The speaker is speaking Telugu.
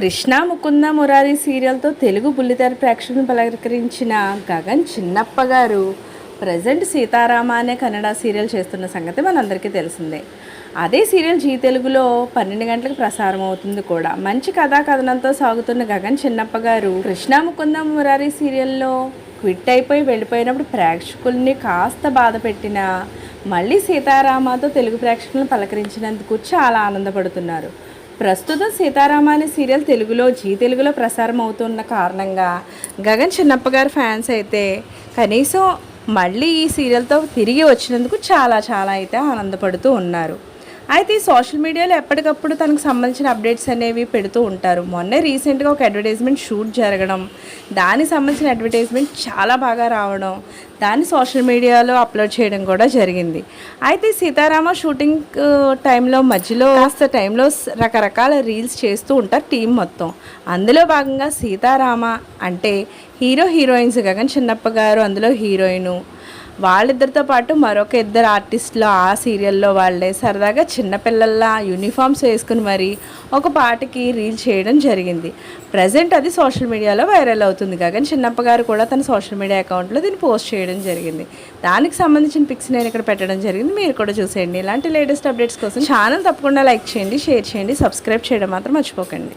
కృష్ణ ముకుంద మురారి సీరియల్తో తెలుగు బుల్లితెర ప్రేక్షకులను పలకరించిన గగన్ చిన్నప్ప గారు ప్రజెంట్ సీతారామ అనే కన్నడ సీరియల్ చేస్తున్న సంగతి మనందరికీ తెలిసిందే. అదే సీరియల్ జీ తెలుగులో పన్నెండు గంటలకు ప్రసారం అవుతుంది కూడా. మంచి కథా కథనంతో సాగుతున్న గగన్ చిన్నప్ప గారు కృష్ణ ముకుంద మురారి సీరియల్లో క్విట్ అయిపోయి వెళ్ళిపోయినప్పుడు ప్రేక్షకుల్ని కాస్త బాధ పెట్టిన మళ్ళీ సీతారామతో తెలుగు ప్రేక్షకులను పలకరించినందుకు చాలా ఆనందపడుతున్నారు. ప్రస్తుతం సీతారామ అనే సీరియల్ తెలుగులో జీ తెలుగులో ప్రసారం అవుతున్న కారణంగా గగన్ చిన్నప్ప గారి ఫ్యాన్స్ అయితే కనీసం మళ్ళీ ఈ సీరియల్తో తిరిగి వచ్చినందుకు చాలా చాలా అయితే ఆనందపడుతూ ఉన్నారు. అయితే ఈ సోషల్ మీడియాలో ఎప్పటికప్పుడు తనకు సంబంధించిన అప్డేట్స్ అనేవి పెడుతూ ఉంటారు. మొన్నే రీసెంట్గా ఒక అడ్వర్టైజ్మెంట్ షూట్ జరగడం దానికి సంబంధించిన అడ్వర్టైజ్మెంట్ చాలా బాగా రావడం దాన్ని సోషల్ మీడియాలో అప్లోడ్ చేయడం కూడా జరిగింది. అయితే సీతారామ షూటింగ్ టైంలో మధ్యలో కాస్త టైంలో రకరకాల రీల్స్ చేస్తూ ఉంటారు టీం మొత్తం. అందులో భాగంగా సీతారామ అంటే హీరో హీరోయిన్స్ గగన్ చిన్నప్ప గారు అందులో హీరోయిన్ వాళ్ళిద్దరితో పాటు మరొక ఇద్దరు ఆర్టిస్టులు ఆ సీరియల్లో వాళ్ళే సరదాగా చిన్నపిల్లల్లా యూనిఫామ్స్ వేసుకుని మరి ఒక పాటకి రీల్ చేయడం జరిగింది. ప్రజెంట్ అది సోషల్ మీడియాలో వైరల్ అవుతుంది. గగన్ చిన్నప్ప గారు కూడా తన సోషల్ మీడియా అకౌంట్లో దీన్ని పోస్ట్ చేయడం జరిగింది. దానికి సంబంధించిన పిక్స్ నేను ఇక్కడ పెట్టడం జరిగింది. మీరు కూడా చూసేయండి. ఇలాంటి లేటెస్ట్ అప్డేట్స్ కోసం ఛానల్ తప్పకుండా లైక్ చేయండి షేర్ చేయండి సబ్స్క్రైబ్ చేయడం మాత్రం మర్చిపోకండి.